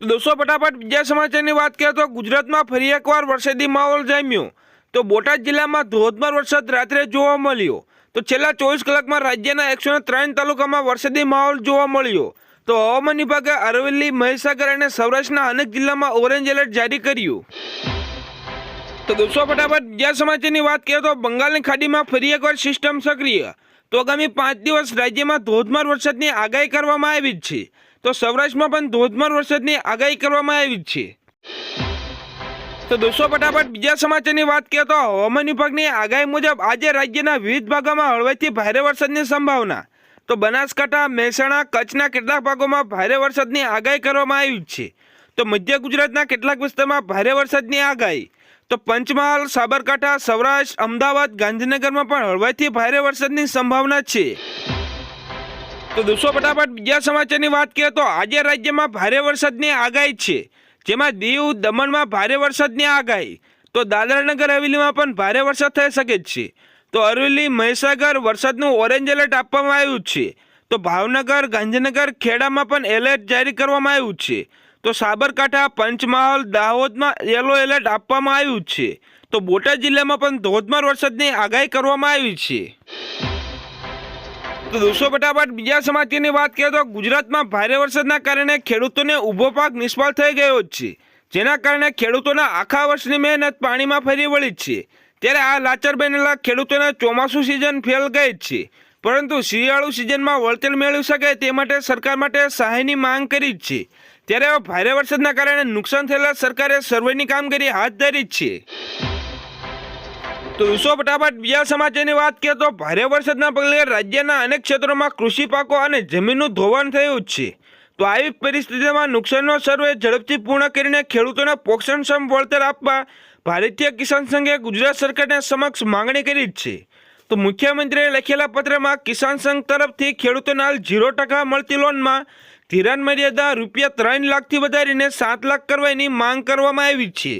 દોસ્તો, ફટાફટ બીજા સમાચારની વાત કરીએ તો ગુજરાતમાં ફરી એકવાર વરસાદી માહોલ જામ્યો. તો બોટાદ જિલ્લામાં ધોધમાર વરસાદ રાત્રે જોવા મળ્યો. તો છેલ્લા ચોવીસ કલાકમાં રાજ્યના એકસો ત્રણ તાલુકામાં વરસાદી માહોલ જોવા મળ્યો. તો હવામાન વિભાગે અરવલ્લી, મહીસાગર અને સૌરાષ્ટ્રના અનેક જિલ્લામાં ઓરેન્જ એલર્ટ જારી કર્યું. તો દોસ્તો, ફટાફટ બીજા સમાચારની વાત કરીએ તો બંગાળની ખાડીમાં ફરી એકવાર સિસ્ટમ સક્રિય. તો આગામી પાંચ દિવસ રાજ્યમાં ધોધમાર વરસાદની આગાહી કરવામાં આવી છે. તો સૌરાષ્ટ્રમાં પણ ધોધમાર વરસાદની આગાહી કરવામાં આવી છે. તો દોસ્તો, ફટાફટ બીજા સમાચારની વાત કરીએ તો હવામાન વિભાગની આગાહી મુજબ આજે રાજ્યના વિવિધ ભાગોમાં હળવેથી ભારે વરસાદની સંભાવના. તો બનાસકાંઠા, મહેસાણા, કચ્છના કેટલાક ભાગોમાં ભારે વરસાદની આગાહી કરવામાં આવી છે. તો મધ્ય ગુજરાતના કેટલાક વિસ્તારમાં ભારે વરસાદની આગાહી. તો પંચમહાલ, સાબરકાંઠા, સૌરાષ્ટ્ર, અમદાવાદ, ગાંધીનગરમાં પણ હળવાથી ભારે વરસાદની સંભાવના છે. તો દોસ્તો ફટાફટ બીજા સમાચારની વાત કરીએ તો આજે રાજ્યમાં ભારે વરસાદની આગાહી છે. જેમાં દીવ, દમણમાં ભારે વરસાદની આગાહી. તો દાદરાનગર, હવેલીમાં પણ ભારે વરસાદ થઈ શકે છે. તો અરવલ્લી, મહીસાગર વરસાદનું ઓરેન્જ એલર્ટ આપવામાં આવ્યું છે. તો ભાવનગર, ગાંધીનગર, ખેડામાં પણ એલર્ટ જારી કરવામાં આવ્યું છે. તો સાબરકાંઠા, પંચમહાલ, દાહોદમાં યલો એલર્ટ આપવામાં આવ્યું છે. તો બોટાદ જિલ્લામાં પણ ધોધમાર વરસાદની આગાહી કરવામાં આવી છે. તો દોસ્તો ફટાફટ બીજા સમાચારની વાત કરીએ તો ગુજરાતમાં ભારે વરસાદના કારણે ખેડૂતોને ઊભો પાક નિષ્ફળ થઈ ગયો છે. જેના કારણે ખેડૂતોના આખા વર્ષની મહેનત પાણીમાં ફરી વળી છે. ત્યારે આ લાચર બનેલા ખેડૂતોને ચોમાસું સિઝન ફેલ ગઈ છે. પરંતુ શિયાળુ સિઝનમાં વળતર મેળવી શકે તે માટે સરકાર માટે સહાયની માંગ કરી છે. ત્યારે ભારે વરસાદના કારણે નુકસાન થયેલા સરકારે સર્વેની કામગીરી હાથ ધરી છે. તો વિશ્વ ફટાફટ બીજા સમાચારની વાત કરીએ તો ભારે વરસાદના પગલે રાજ્યના અનેક ક્ષેત્રોમાં કૃષિ પાકો અને જમીનનું ધોવાણ થયું છે. તો આવી પરિસ્થિતિમાં નુકસાનનો સર્વે ઝડપથી પૂર્ણ કરીને ખેડૂતોને પોષણક્ષમ વળતર આપવા ભારતીય કિસાન સંઘે ગુજરાત સરકારને સમક્ષ માંગણી કરી છે. તો મુખ્યમંત્રીએ લખેલા પત્રમાં કિસાન સંઘ તરફથી ખેડૂતોને હાલ ઝીરો ટકા મળતી લોનમાં ધિરાણ મર્યાદા રૂપિયા ત્રણ લાખથી વધારીને સાત લાખ કરવાની માંગ કરવામાં આવી છે.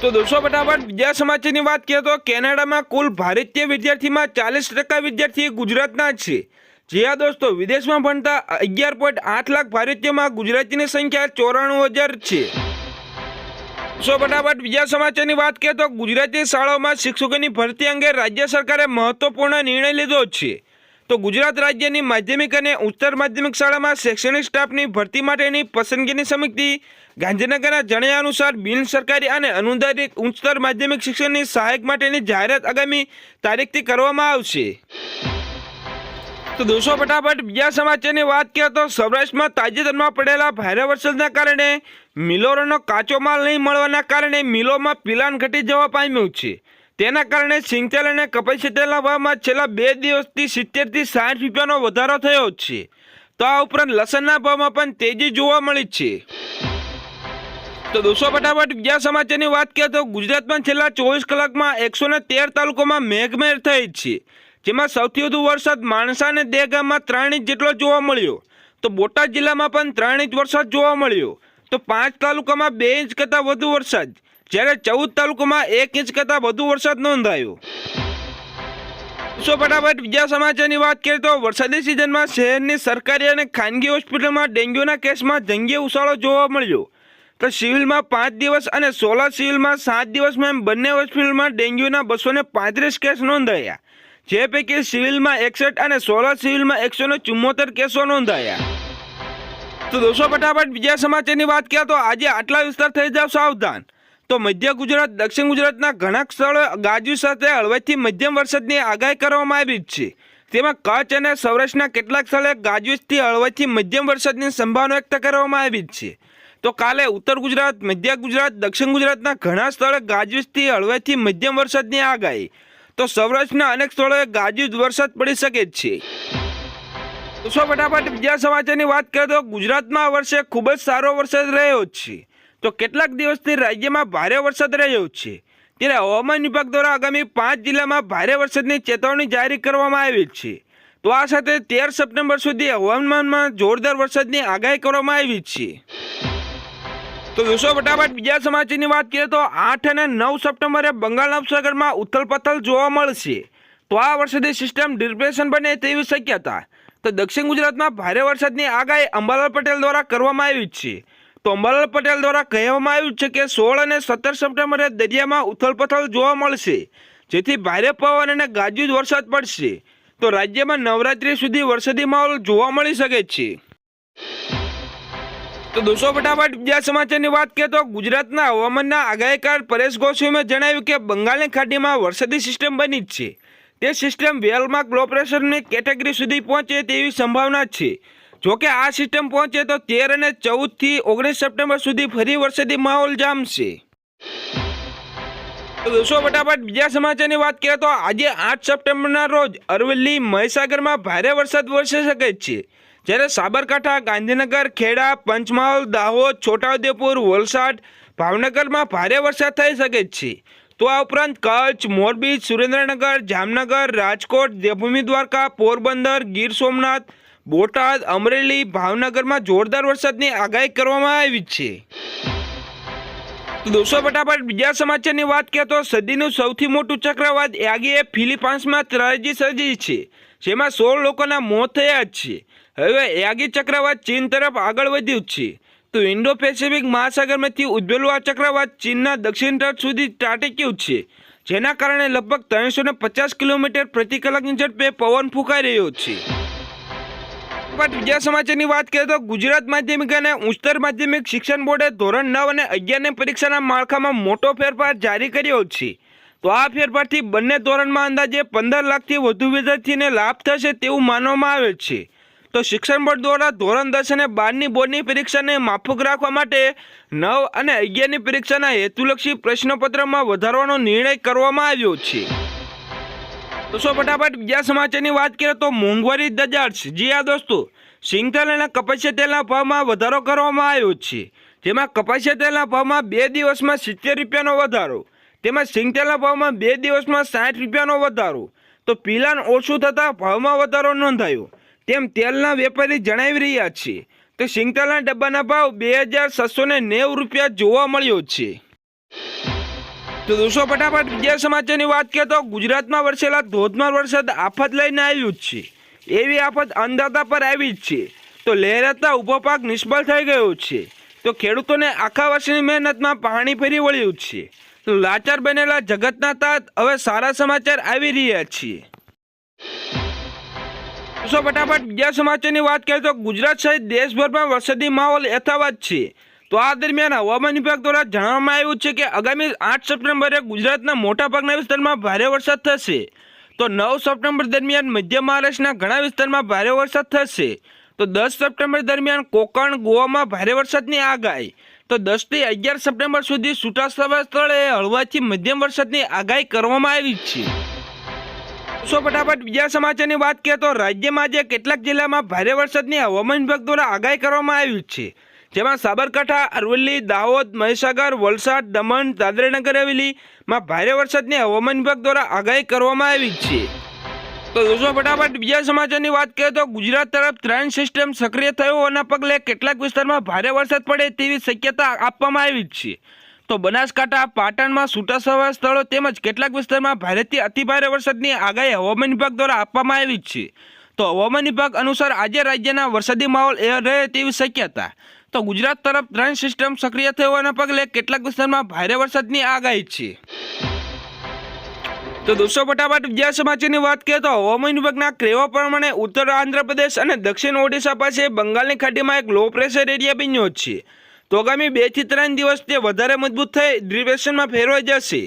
તો દોસ્તો ફટાફટ બીજા સમાચારની વાત કરીએ તો કેનેડામાં કુલ ભારતીય વિદ્યાર્થીમાં ચાલીસ ટકા વિદ્યાર્થી ગુજરાતના જ છે. જે આ દોસ્તો વિદેશમાં ભણતા અગિયાર પોઈન્ટ આઠ લાખ ભારતીયોમાં ગુજરાતીની સંખ્યા ચોરાણું હજાર છે. સો ફટાફટ બીજા સમાચારની વાત કરીએ તો ગુજરાતી શાળાઓમાં શિક્ષકોની ભરતી અંગે રાજ્ય સરકારે મહત્વપૂર્ણ નિર્ણય લીધો છે. તો ગુજરાત રાજ્યની માધ્યમિક અને ઉચ્ચતર માધ્યમિક શાળામાં શૈક્ષણિક સ્ટાફની ભરતી માટેની પસંદગીની સમિતિ ગાંધીનગરના જણાવ્યા અનુસાર બિન સરકારી અને અનુદાનિત ઉચ્ચતર માધ્યમિક શિક્ષણની સહાયક માટેની જાહેરાત આગામી તારીખથી કરવામાં આવશે. તો દોસ્તો, ફટાફટ બીજા સમાચારની વાત કરીએ તો સૌરાષ્ટ્રમાં તાજેતરમાં પડેલા ભારે વરસાદના કારણે મિલોરોનો કાચો માલ નહીં મળવાના કારણે મિલોમાં પિલાન ઘટી જવા પામ્યું છે. તેના કારણે સિંગતેલ અને કપાઈ તેલના ભાવમાં છેલ્લા બે દિવસથી સિત્તેરથી સાઠ રૂપિયાનો વધારો થયો છે. તો આ ઉપરાંત લસણના ભાવમાં પણ તેજી જોવા મળી છે. તો દોસ્તો ફટાફટ બીજા સમાચારની વાત કરીએ તો ગુજરાતમાં છેલ્લા ચોવીસ કલાકમાં એકસો ને તેર તાલુકામાં મેઘમેર થઈ છે. જેમાં સૌથી વધુ વરસાદ માણસા અને દહેગામમાં ત્રણ ઇંચ જેટલો જોવા મળ્યો. તો બોટાદ જિલ્લામાં પણ ત્રણ ઇંચ વરસાદ જોવા મળ્યો. તો પાંચ તાલુકામાં બે ઇંચ કરતાં વધુ વરસાદ. જ્યારે ચૌદ તાલુકામાં એક ઇંચ કરતાં વધુ વરસાદ નોંધાયો. સો ફટાફટ બીજા સમાચારની વાત કરીએ તો વરસાદી સિઝનમાં શહેરની સરકારી અને ખાનગી હોસ્પિટલમાં ડેન્ગ્યુના કેસમાં જંગી ઉછાળો જોવા મળ્યો. તો સિવિલમાં પાંચ દિવસ અને સોલા સિવિલમાં સાત દિવસમાં એમ બંને હોસ્પિટલમાં ડેન્ગ્યુના બસો ને પાંત્રીસ કેસ નોંધાયા. જે પૈકી સિવિલમાં એકસઠ અને સોલા સિવિલમાં એકસો ને ચુમ્મોતેર કેસો નોંધાયા. તો દોસ્તો ફટાફટ બીજા સમાચારની વાત કરીએ તો આજે આટલા વિસ્તાર થઈ જાવ સાવધાન. તો મધ્ય ગુજરાત, દક્ષિણ ગુજરાતના ઘણા સ્થળોએ ગાજવી સાથે હળવેથી મધ્યમ વરસાદની આગાહી કરવામાં આવી છે. તેમાં કચ્છ અને સૌરાષ્ટ્રના કેટલાક સ્થળે ગાજવીજથી હળવેથી મધ્યમ વરસાદની સંભાવના વ્યક્ત કરવામાં આવી છે. તો કાલે ઉત્તર ગુજરાત, મધ્ય ગુજરાત, દક્ષિણ ગુજરાતના ઘણા સ્થળે ગાજવીજથી હળવેથી મધ્યમ વરસાદની આગાહી તો સૌરાષ્ટ્રના અનેક સ્થળોએ ગાજવીજ વરસાદ પડી શકે જ છે. તો ફટાફટ બીજા સમાચારની વાત કરીએ તો ગુજરાતમાં આ વર્ષે ખૂબ જ સારો વરસાદ રહ્યો જ છે. તો કેટલાક દિવસથી રાજ્યમાં ભારે વરસાદ રહ્યો છે. ત્યારે હવામાન વિભાગ દ્વારા આગામી પાંચ જિલ્લામાં ભારે વરસાદની ચેતવણી જારી કરવામાં આવી છે. તો આ સાથે તેર સપ્ટેમ્બર સુધી હવામાનમાં જોરદાર વરસાદની આગાહી કરવામાં આવી છે. તો વિશ્વ ફટાફટ બીજા સમાચારની વાત કરીએ તો આઠ અને નવ સપ્ટેમ્બરે બંગાળના ઉપસાગરમાં ઉથલપથલ જોવા મળશે. તો આ વરસાદી સિસ્ટમ ડિપ્રેશન બને તેવી શક્યતા. તો દક્ષિણ ગુજરાતમાં ભારે વરસાદની આગાહી અંબાલાલ પટેલ દ્વારા કરવામાં આવી છે. તો અંબાલાલ પટેલ દ્વારા કહેવામાં આવ્યું છે કે સોળ અને સત્તર સપ્ટેમ્બરે દરિયામાં ઉથલપથલ જોવા મળશે. જેથી ભારે પવન અને ગાજવીજ વરસાદ પડશે. તો રાજ્યમાં નવરાત્રી સુધી વરસાદી માહોલ જોવા મળી શકે છે. તો દોસ્તો, ફટાફટ બીજા સમાચારની વાત કરીએ તો ગુજરાતના હવામાનના આગાહીકાર પરેશ ગોસ્વામીએ જણાવ્યું કે બંગાળની ખાડીમાં વરસાદી સિસ્ટમ બની જ છે. તે સિસ્ટમ વેલમાર્ક લો પ્રેશરની કેટેગરી સુધી પહોંચે તેવી સંભાવના છે. જોકે આ સિસ્ટમ પહોંચે તો તેર અને ચૌદથી ઓગણીસ સપ્ટેમ્બર સુધી ફરી વરસાદી માહોલ જામશે. દોસ્તો, ફટાફટ બીજા સમાચારની વાત કરીએ તો આજે આઠ સપ્ટેમ્બરના રોજ અરવલ્લી મહીસાગરમાં ભારે વરસાદ વરસી શકે છે. જ્યારે સાબરકાંઠા, ગાંધીનગર, ખેડા, પંચમહાલ, દાહોદ, છોટાઉદેપુર, વલસાડ ભાવનગરમાં ભારે વરસાદ થઈ શકે છે. તો આ ઉપરાંત કચ્છ, મોરબી, સુરેન્દ્રનગર, જામનગર, રાજકોટ, દેવભૂમિ, દ્વારકા, પોરબંદર, ગીર સોમનાથ, બોટાદ, અમરેલી, ભાવનગરમાં જોરદાર વરસાદની આગાહી કરવામાં આવી છે. દોસ્તો, ફટાફટ બીજા સમાચારની વાત કરીએ તો સદીનું સૌથી મોટું ચક્રવાત યાગીએ ફિલિપાઇન્સમાં ત્રાજી સર્જી છે, જેમાં સોળ લોકોના મોત થયા જ છે. હવે યાગી ચક્રવાત ચીન તરફ આગળ વધ્યું છે. તો ઇન્ડો પેસિફિક મહાસાગરમાંથી ઉદ્ભવેલું આ ચક્રવાત ચીનના દક્ષિણ તટ સુધી ત્રાટક્યું છે. જેના કારણે લગભગ ત્રણસો ને પચાસ કિલોમીટર પ્રતિ કલાકની ઝડપે પવન ફૂંકાઈ રહ્યો છે. પણ બીજા સમાચારની વાત કરીએ તો ગુજરાત માધ્યમિક અને ઉચ્ચતર માધ્યમિક શિક્ષણ બોર્ડે ધોરણ નવ અને અગિયારની પરીક્ષાના માળખામાં મોટો ફેરફાર જારી કર્યો છે. તો આ ફેરફારથી બંને ધોરણમાં અંદાજે પંદર લાખથી વધુ વિદ્યાર્થીને લાભ થશે તેવું માનવામાં આવે છે. તો શિક્ષણ બોર્ડ દ્વારા ધોરણ દસ અને બારની બોર્ડની પરીક્ષાને માફક રાખવા માટે નવ અને અગિયારની પરીક્ષાના હેતુલક્ષી પ્રશ્નપત્રમાં વધારવાનો નિર્ણય કરવામાં આવ્યો છે. તો સો ફટાફટ બીજા સમાચારની વાત કરીએ તો મોંઘવારી દજાડ છે જી આ દોસ્તો સિંગતેલ અને કપાસિયા તેલના ભાવમાં વધારો કરવામાં આવ્યો છે. જેમાં કપાસિયા તેલના ભાવમાં બે દિવસમાં સિત્તેર રૂપિયાનો વધારો. તેમાં સિંગતેલના ભાવમાં બે દિવસમાં સાઠ રૂપિયાનો વધારો. તો પિલાન ઓછું થતાં ભાવમાં વધારો નોંધાયો. તેમ તેલના વેપારી જણાવી રહ્યા છે તો સિંગતેલના ડબ્બાના ભાવ બે હજાર છસો ને નેવું રૂપિયા જોવા મળ્યો છે. તો દોસ્તો, ફટાફટ બીજા સમાચારની વાત કરીએ તો ગુજરાતમાં વરસેલા ધોધમાર વરસાદ આફત લઈને આવ્યું જ છે. એવી આફત અંદાતા પર આવી જ છે. તો લહેરાતા ઊભો પાક નિષ્ફળ થઈ ગયો છે. તો ખેડૂતોને આખા વર્ષની મહેનતમાં પાણી ફેરી વળ્યું છે. લાચાર બનેલા જગતના તાત હવે સારા સમાચાર આવી રહ્યા છે. દોસ્તો ફટાફટ બીજા સમાચારની વાત કરીએ તો ગુજરાત સહિત દેશભરમાં વરસાદી માહોલ યથાવત છે. તો આ દરમિયાન હવામાન વિભાગ દ્વારા જણાવવામાં આવ્યું છે કે આગામી આઠ સપ્ટેમ્બરે ગુજરાતના મોટાભાગના વિસ્તારમાં ભારે વરસાદ થશે. તો નવ સપ્ટેમ્બર દરમિયાન મધ્ય મહારાષ્ટ્રના ઘણા વિસ્તારમાં ભારે વરસાદ થશે. તો દસ સપ્ટેમ્બર દરમિયાન કોકણ ગોવામાં ભારે વરસાદની આગાહી. તો દસથી અગિયાર સપ્ટેમ્બર સુધી છૂટાછવાયા સ્થળે હળવાથી મધ્યમ વરસાદની આગાહી કરવામાં આવી છે. સો ફટાફટ બીજા સમાચારની વાત કરીએ તો રાજ્યમાં આજે કેટલાક જિલ્લામાં ભારે વરસાદની હવામાન વિભાગ દ્વારા આગાહી કરવામાં આવી છે. જેમાં સાબરકાંઠા, અરવલ્લી, દાહોદ, મહીસાગર, વલસાડ, દમણ, દાદરાનગર હવેલીમાં ભારે વરસાદની હવામાન વિભાગ દ્વારા આગાહી કરવામાં આવી છે. તો દોસ્તો ફટાફટ બીજા સમાચારની વાત કરીએ તો ગુજરાત તરફ ત્રણ સિસ્ટમ સક્રિય થયો. હોવાના પગલે કેટલાક વિસ્તારમાં ભારે વરસાદ પડે તેવી શક્યતા આપવામાં આવી છે. તો બનાસકાંઠા, પાટણમાં છૂટાછવાયા સ્થળો તેમજ કેટલાક વિસ્તારમાં ભારેથી અતિભારે વરસાદની આગાહી હવામાન વિભાગ દ્વારા આપવામાં આવી છે. તો હવામાન વિભાગ અનુસાર આજે રાજ્યના વરસાદી માહોલ એ રહે તેવી શક્યતા. તો ગુજરાત તરફ ત્રણ સિસ્ટમ સક્રિય થઈ પગલે કેટલાક વિસ્તારમાં ભારે વરસાદની આગાહી છે. તો દોસ્તો, ફટાફટ બીજા સમાચારની વાત કરીએ તો હવામાન વિભાગના કહેવા પ્રમાણે ઉત્તર આંધ્રપ્રદેશ અને દક્ષિણ ઓડિશા પાસે બંગાળની ખાડીમાં એક લો પ્રેશર એરિયા બન્યો છે. તો આગામી બેથી ત્રણ દિવસ તે વધારે મજબૂત થઈ ડિપ્રેશનમાં ફેરવાઈ જશે.